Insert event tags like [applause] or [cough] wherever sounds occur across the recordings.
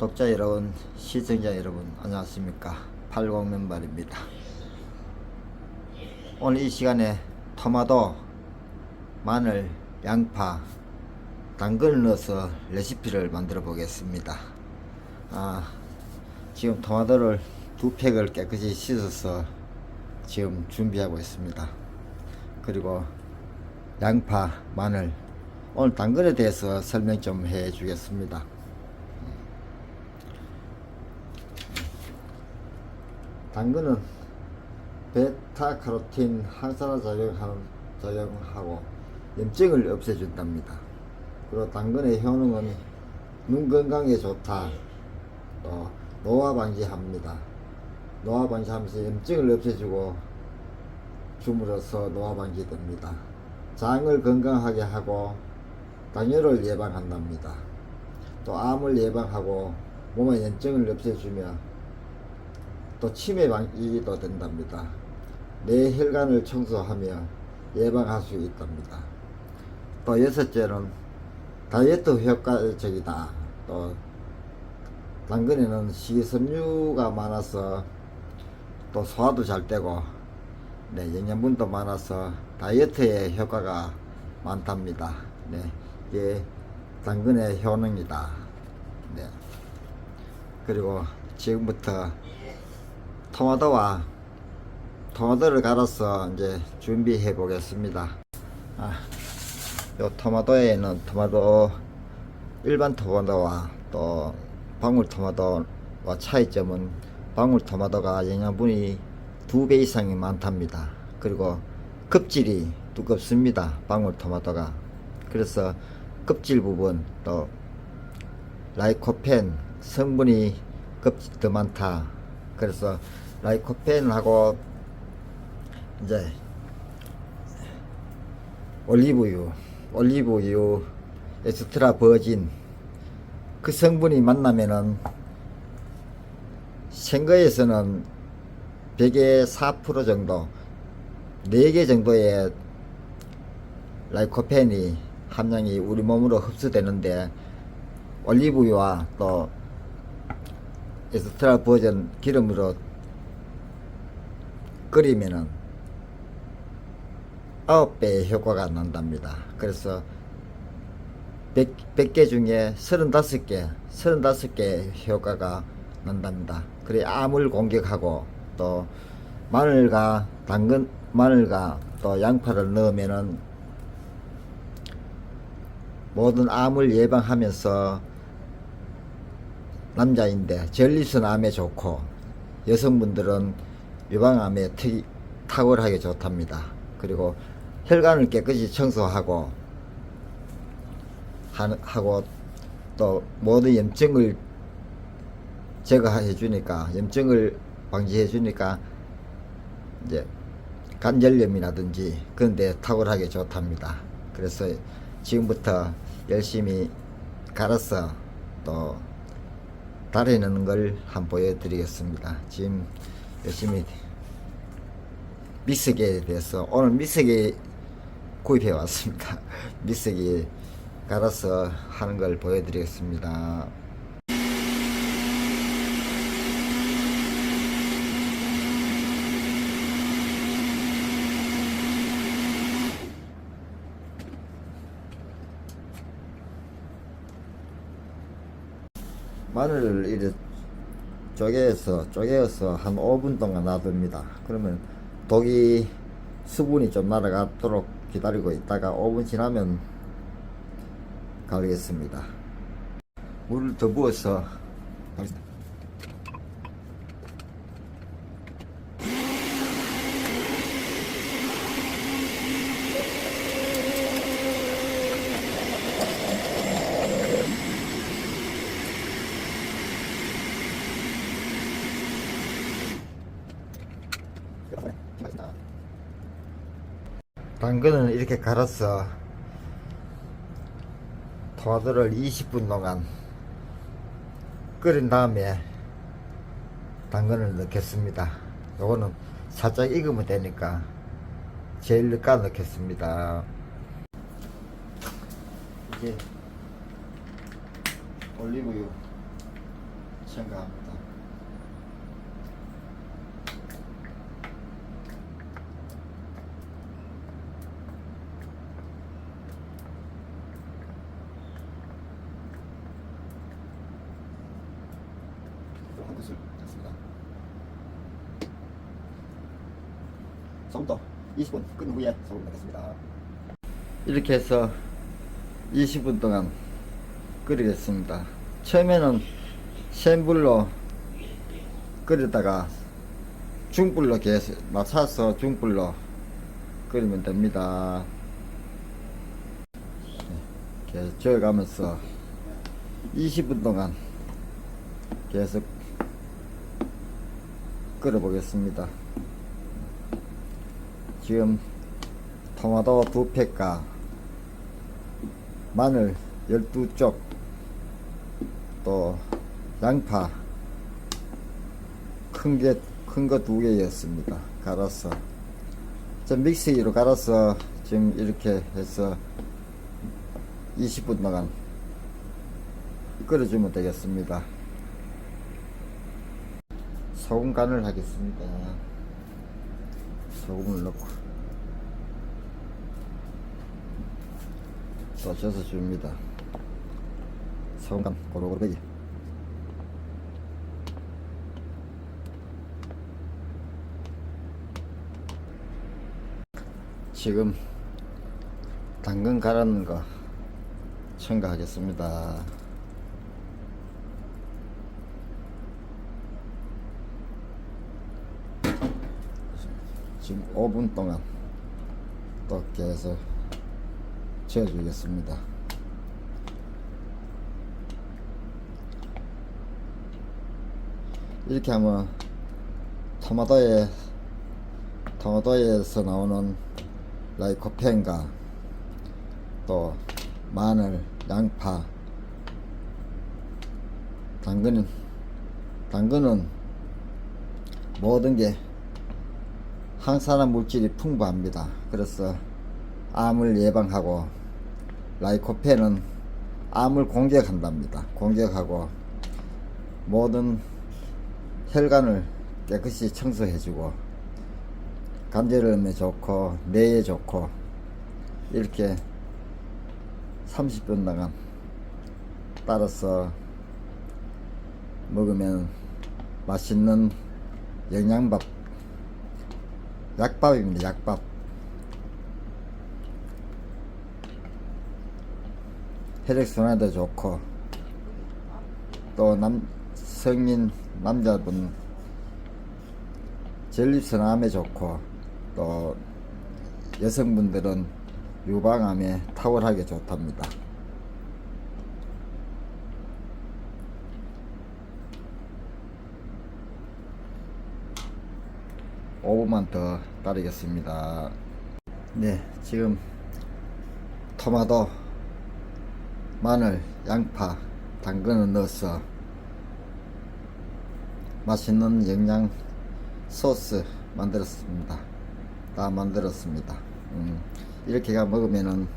독자 여러분, 시청자 여러분, 안녕하십니까. 80맨발입니다. 오늘 이 시간에 토마토, 마늘, 양파, 당근을 넣어서 레시피를 만들어 보겠습니다. 아, 지금 토마토를 두 팩을 깨끗이 씻어서 지금 준비하고 있습니다. 그리고 양파, 마늘, 오늘 당근에 대해서 설명 좀 해 주겠습니다. 당근은 베타카로틴 항산화 작용하는 작용하고 염증을 없애준답니다. 그리고 당근의 효능은 눈 건강에 좋다. 또 노화 방지합니다. 노화 방지하면서 염증을 없애주고 줌으로써 노화 방지됩니다. 장을 건강하게 하고 당뇨를 예방한답니다. 또 암을 예방하고 몸의 염증을 없애주며 또 치매 방지도 된답니다. 뇌 혈관을 청소하며 예방할 수 있답니다. 또 여섯째는 다이어트 효과적이다. 또 당근에는 식이섬유가 많아서 또 소화도 잘 되고 네, 영양분도 많아서 다이어트에 효과가 많답니다. 네, 이게 당근의 효능이다. 네. 그리고 지금부터 토마토와 토마토를 갈아서 이제 준비해 보겠습니다. 아, 요 토마토에는 토마토 일반 토마토와 또 방울 토마토와 차이점은 방울 토마토가 영양분이 두 배 이상이 많답니다. 그리고 껍질이 두껍습니다. 방울 토마토가. 그래서 껍질 부분 또 라이코펜 성분이 껍질 더 많다. 그래서 라이코펜하고 이제 올리브유, 올리브유, 엑스트라 버진 그 성분이 만나면은 생거에서는 100에 4% 정도, 4개 정도의 라이코펜이 함량이 우리 몸으로 흡수되는데 올리브유와 또 엑스트라 버전 기름으로 끓이면은 9배의 효과가 난답니다. 그래서 100, 100개 중에 35개, 35개 효과가 난답니다. 그래 암을 공격하고 또 마늘과 당근, 마늘과 또 양파를 넣으면은 모든 암을 예방하면서 남자인데 전리선 암에 좋고 여성분들은 유방암에 특, 탁월하게 좋답니다. 그리고 혈관을 깨끗이 청소하고 하, 하고 또 모든 염증을 제거해 주니까 염증을 방지해 주니까 이제 간절염이라든지 그런 데 탁월하게 좋답니다. 그래서 지금부터 열심히 갈아서 또 다리는 걸 한번 보여드리겠습니다. 지금 열심히 미스기에 대해서 오늘 미스기 구입해 왔습니다. [laughs] 미스기 갈아서 하는 걸 보여드리겠습니다. 마늘을 이렇게 쪼개서 쪼개서 한 5분 동안 놔둡니다. 그러면 독이 수분이 좀 날아가도록 기다리고 있다가 5분 지나면 갈겠습니다. 물을 더 부어서 당근은 이렇게 갈아서 토마토를 20분 동안 끓인 다음에 당근을 넣겠습니다. 요거는 살짝 익으면 되니까 제일 늦가 넣겠습니다. 이제 올리브유 첨가합니다. 한 구슬 됐습니다. 소금도 20분 끓는 후에 소금 넣겠습니다. 이렇게 해서 20분 동안 끓이겠습니다. 처음에는 센 불로 끓이다가 중불로 계속 맞춰서 중불로 끓이면 됩니다. 네, 계속 저어가면서 20분 동안 계속 끓여 보겠습니다. 지금 토마토 두 팩과 마늘 12쪽 또 양파 큰 게 큰 거 두 개였습니다. 갈아서 저 믹서기로 갈아서 지금 이렇게 해서 20분 동안 끓여주면 되겠습니다. 소금 간을 하겠습니다. 소금을 넣고 또 져서 줍니다. 소금 간 고루고루 베기 지금 당근 갈았는 거 첨가하겠습니다. 지금 5분 동안 또 계속 재워주겠습니다. 이렇게 하면 토마토에 토마토에서 나오는 라이코펜과 또 마늘, 양파, 당근은 당근은 모든 게 항산화 물질이 풍부합니다. 그래서 암을 예방하고 라이코펜은 암을 공격한답니다. 공격하고 모든 혈관을 깨끗이 청소해주고 관절염에 좋고 뇌에 좋고 이렇게 30분 동안 따라서 먹으면 맛있는 영양밥 약밥입니다 약밥. 혈액순환에도 좋고 또 남 성인 남자분. 전립선암에 좋고 또 여성분들은 유방암에 탁월하게 좋답니다. 오분만 더 따르겠습니다. 네, 지금 토마토, 마늘, 양파, 당근을 넣어서 맛있는 영양 소스 만들었습니다. 다 만들었습니다. 음, 이렇게 가 먹으면은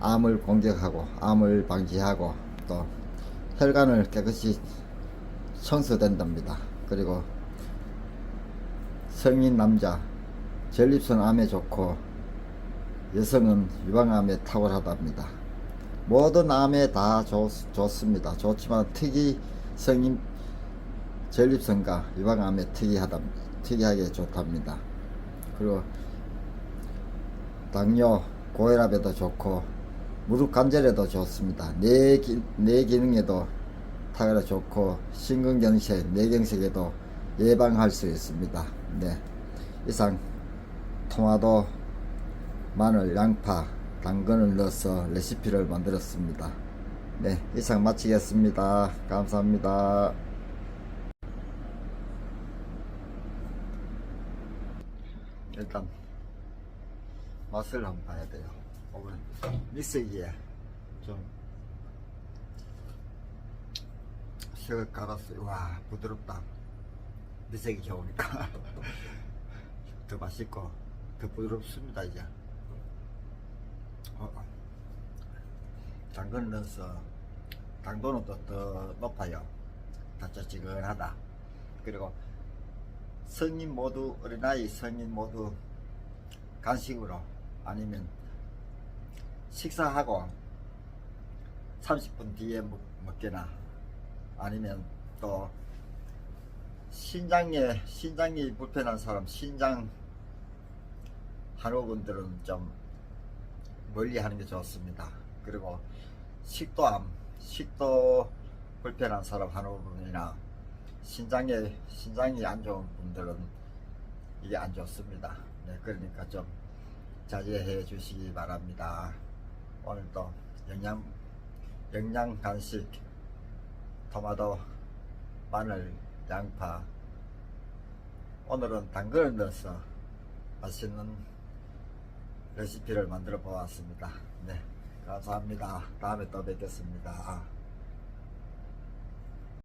암을 공격하고 암을 방지하고 또 혈관을 깨끗이 청소된답니다. 그리고 성인 남자 전립선 암에 좋고 여성은 유방암에 탁월하답니다. 모든 암에 다 좋, 좋습니다. 좋지만 특히 성인 전립선과 유방암에 특이하다, 특이하게 좋답니다. 그리고 당뇨, 고혈압에도 좋고 무릎 관절에도 좋습니다. 뇌, 기, 뇌 기능에도 탁월하 좋고 심근경색, 뇌경색에도 예방할 수 있습니다. 네, 이상 토마토, 마늘, 양파, 당근을 넣어서 레시피를 만들었습니다. 네, 이상 마치겠습니다. 감사합니다. 일단 맛을 한번 봐야 돼요. 오늘 믹서기에 좀 쇠를 갈았어요. 와 부드럽다. 믹서기 좋으니까 [laughs] 더 맛있고 더 부드럽습니다 이제. 어, 당근을 넣어서 당도는 또 더 높아요. 다짜지근하다. 그리고 성인 모두 어린아이 성인 모두 간식으로 아니면 식사하고 30분 뒤에 먹, 먹거나 아니면 또 신장에 신장이 불편한 사람 신장 한호분들은 좀 멀리 하는 게 좋습니다. 그리고 식도암, 식도 불편한 사람 한호분이나 신장에 신장이 안 좋은 분들은 이게 안 좋습니다. 네, 그러니까 좀 자제해 주시기 바랍니다. 오늘도 영양 영양 간식 토마토, 마늘, 양파 오늘은 당근을 넣어서 맛있는 레시피를 만들어 보았습니다. 네, 감사합니다. 다음에 또 뵙겠습니다.